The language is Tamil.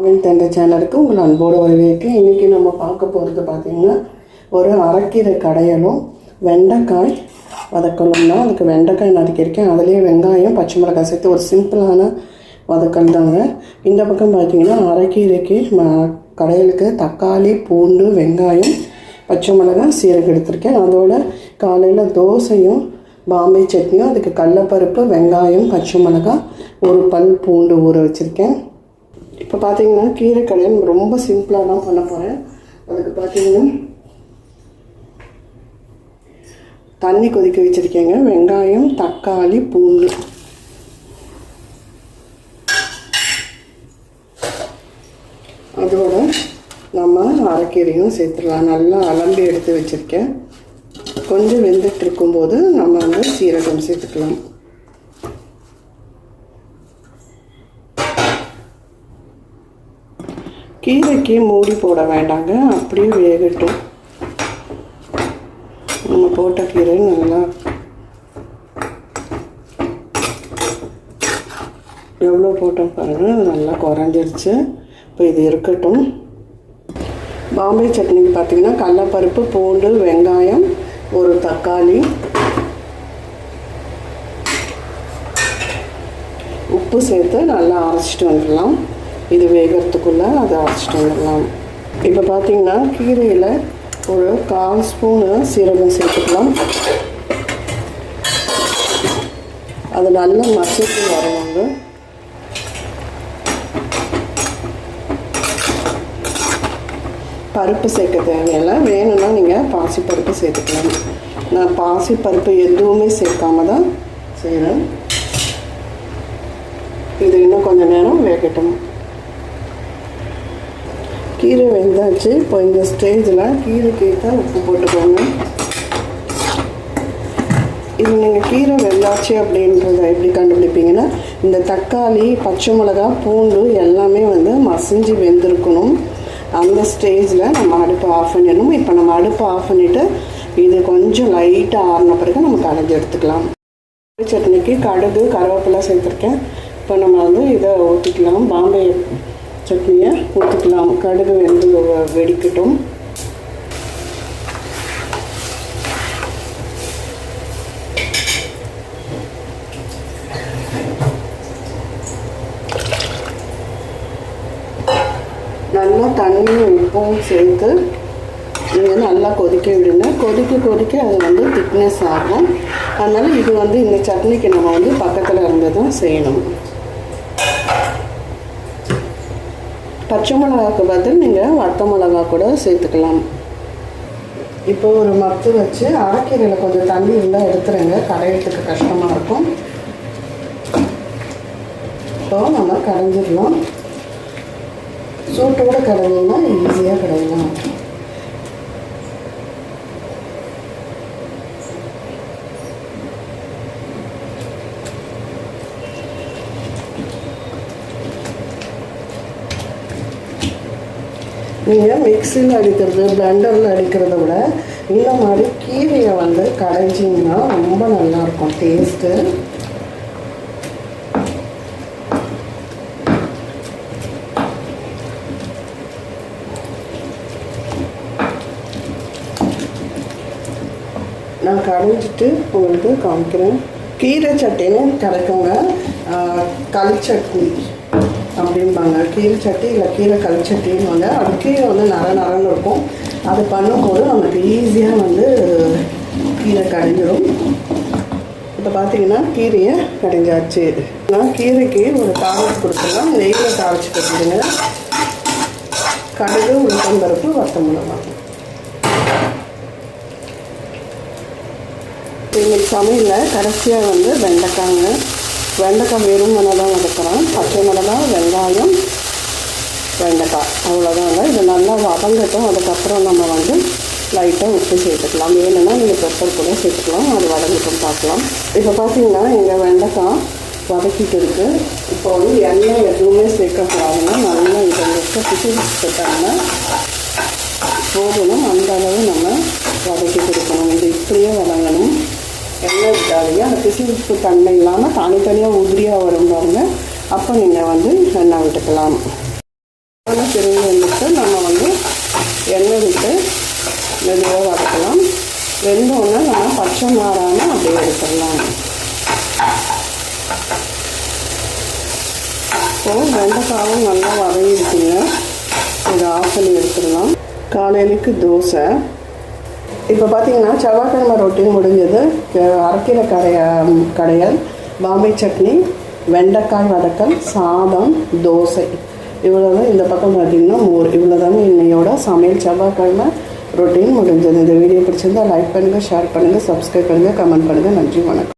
தமிழ் தண்டை சேனலுக்கு உங்கள் அன்போடு வரவேற்கிறேன். இன்றைக்கி நம்ம பார்க்க போகிறது பார்த்திங்கன்னா ஒரு அரைக்கீரை கடையலும் வெண்டைக்காய் வதக்கலும் அதுக்கு வெண்டைக்காய் நறுக்கியிருக்கேன் அதுலேயே வெங்காயம் பச்சை மிளகாய் சேர்த்து ஒரு சிம்பிளான வதக்கல் தாங்க. இந்த பக்கம் பார்த்திங்கன்னா அரைக்கீரைக்கு ம கடையலுக்கு தக்காளி பூண்டு வெங்காயம் பச்சை மிளகாய் சீரகம் எடுத்திருக்கேன். அதோட காலையில் தோசையும் பாம்பே சட்னியும் அதுக்கு கடலப்பருப்பு வெங்காயம் பச்சை மிளகாய் ஒரு பல் பூண்டு ஊற வச்சுருக்கேன். இப்போ பார்த்தீங்கன்னா கீரை கடையில் ரொம்ப சிம்பிளாக தான் பண்ண போகிறேன் அதுக்கு பார்த்தீங்கன்னா தண்ணி கொதிக்க வச்சுருக்கேங்க. வெங்காயம் தக்காளி பூண்டு. அதோட நம்ம அரைக்கீரையும் சேர்த்துடலாம். நல்லா அலம்பி எடுத்து வச்சுருக்கேன். கொஞ்சம் வெந்துட்டு இருக்கும்போது நம்ம வந்து சீரகம் சேர்த்துக்கலாம். கீரைக்கு மூடி போட வேண்டாங்க அப்படியே வேகட்டும். நம்ம போட்ட கீரை நல்லா எவ்வளோ போட்டோம் பாருங்கள் அது நல்லா குறைஞ்சிருச்சு. இப்போ இது இருக்கட்டும். பாம்பே சட்னிக்கு பார்த்தீங்கன்னா கடலப்பருப்பு பூண்டு வெங்காயம் ஒரு தக்காளி உப்பு சேர்த்து நல்லா அரைச்சிட்டு வந்துடலாம். இது வேகிறதுக்குள்ளே அதை அரைச்சிட்டு வந்துடலாம். இப்போ பார்த்தீங்கன்னா கீரையில் ஒரு கால் ஸ்பூனு சீரகம் சேர்த்துக்கலாம். அது நல்லா மசித்து வருவாங்க. பருப்பு சேர்க்க தேவையில்லை. வேணும்னா நீங்கள் பாசிப்பருப்பு சேர்த்துக்கலாம். நான் பாசிப்பருப்பு எதுவுமே சேர்க்காம தான் செய்கிறேன் இது இன்னும் கொஞ்சம் நேரம் வேகட்டும். கீரை வெந்தாச்சு. இப்போ இந்த ஸ்டேஜில் கீரைக்கு ஏற்ற உப்பு போட்டுக்கோங்க. இது நீங்கள் கீரை வெந்தாச்சு அப்படின்றத எப்படி கண்டுபிடிப்பீங்கன்னா இந்த தக்காளி பச்சை மிளகா பூண்டு எல்லாமே வந்து மசிஞ்சு வெந்திருக்கணும். அந்த ஸ்டேஜில் நம்ம அடுப்பை ஆஃப் பண்ணிடணும். இப்போ நம்ம அடுப்பை ஆஃப் பண்ணிவிட்டு இது கொஞ்சம் லைட்டாக ஆறின பிறகு நம்ம கலைஞ்சி எடுத்துக்கலாம். சட்னிக்கு கடுகு கருவேப்பிலை சேர்த்துருக்கேன். இப்போ நம்ம வந்து இதை ஊற்றிக்கலாம் பாம்பே சட்னியை ஊற்றிக்கலாம் கடுகு வந்து வெடிக்கட்டும். நல்லா தண்ணியும் உப்பும் சேர்த்து நீங்கள் நல்லா கொதிக்க விடுங்க. கொதிக்க கொதிக்க அது வந்து திக்னஸ் ஆகும். அதனால் இது வந்து இந்த சட்னிக்கு நம்ம வந்து பக்கத்தில் இருந்து தான் செய்யணும். பச்சை மிளகாவுக்கு பதில் நீங்கள் வத்த மிளகா கூட சேர்த்துக்கலாம். இப்போ ஒரு மத்து வச்சு அரைக்கீரையில் கொஞ்சம் தண்ணி இருந்தால் எடுத்துருங்க. கடையிறதுக்கு கஷ்டமாக இருக்கும். இப்போ நம்ம கடைஞ்சிடலாம் சூட்டோடு கடைஞ்சிங்கன்னா ஈஸியாக கடையலாம். நீங்கள் மிக்சியில் அடிக்கிறது பிளண்டரில் அடிக்கிறத விட இந்த மாதிரி கீரையை வந்து கடைஞ்சிங்கன்னா ரொம்ப நல்லாயிருக்கும். டேஸ்ட்டு நான் கடைஞ்சிட்டு உங்களுக்கு காமிக்கிறேன். கீரை சட்னின்னு கிடைக்குங்க களி சட்னி. அப்படிம்பாங்க. கீரை சட்டி இல்லை கீரை களி சட்டின்னுவாங்க அது கீரை வந்து நர நரன்னு இருக்கும். அது பண்ணும்போது நமக்கு ஈஸியாக வந்து கீரை கடைஞ்சிடும் இப்போ பார்த்தீங்கன்னா கீரையை கடைஞ்சாச்சு. நான் கீரைக்கு ஒரு தாளிச்சு கொடுத்துடலாம். நெய்யில் தாளிச்சு கொடுத்துருங்க கடுகு உளுத்தம்பருப்பு வத்த மிளகாய் இன்னைக்கு சமையலில் கடைசியாக வந்து வெண்டைக்காங்க வெண்டைக்காய் வெறும் தான் வதக்குறோம் பச்சை மிளகா வெங்காயம் வெண்டைக்காய். அவ்வளோதாங்க இது நல்லா வதங்கட்டும். அதுக்கப்புறம் நம்ம வந்து லைட்டாக உப்பு சேர்த்துக்கலாம். வேணும்னா நீங்கள் பெப்பர் கூட சேர்த்துக்கலாம். அது வதங்கட்டும் பார்க்கலாம். இப்போ பார்த்தீங்கன்னா எங்கள் வெண்டைக்காய் வதக்கிட்டு இருக்குது இப்போ வந்து எண்ணெய் எதுவுமே சேர்க்கக்கூடாதுன்னா நல்லா இதை இருக்க பிசு போட்டாங்கன்னா போகணும் அந்த அளவு நம்ம வதக்கி கொடுக்கணும் இது இப்படியே வதங்கணும். எண்ணெய் விட்டாதீங்க அந்த பிசுப்பு தன்மை இல்லாமல் தனித்தனியாக உதிரியாக வரும் பாருங்க. அப்போ நீங்கள் வந்து எண்ணெய் விட்டுக்கலாம். ஆனால் திரும்பி வந்துட்டு நம்ம வந்து எண்ணெய் விட்டு மெதுவாக வதக்கலாம். வெந்தோடனே நம்ம பச்சை மாறாமல் அப்படியே எடுத்துடலாம். ஸோ வெண்டைக்காவும் நல்லா வதங்கிடுச்சுங்க. இதை ஆஃப் பண்ணி எடுத்துடலாம். காலையிலுக்கு தோசை. இப்போ பார்த்தீங்கன்னா செவ்வாய்க்கிழமை ரொட்டீன் முடிஞ்சது. அரைக்கிற கடைய கடையல் பாம்பே சட்னி வெண்டைக்காய் வதக்கல் சாதம் தோசை. இவ்வளோ தான் இந்த பக்கம் பார்த்தீங்கன்னா மோர். இவ்வளோ தாங்க இன்னையோட சமையல் செவ்வாய்க்கிழமை ரொட்டீன் முடிஞ்சது. இந்த வீடியோ பிடிச்சிருந்தால் லைக் பண்ணுங்கள் ஷேர் பண்ணுங்கள் சப்ஸ்கிரைப் பண்ணுங்கள் கமெண்ட் பண்ணுங்கள் நன்றி வணக்கம்.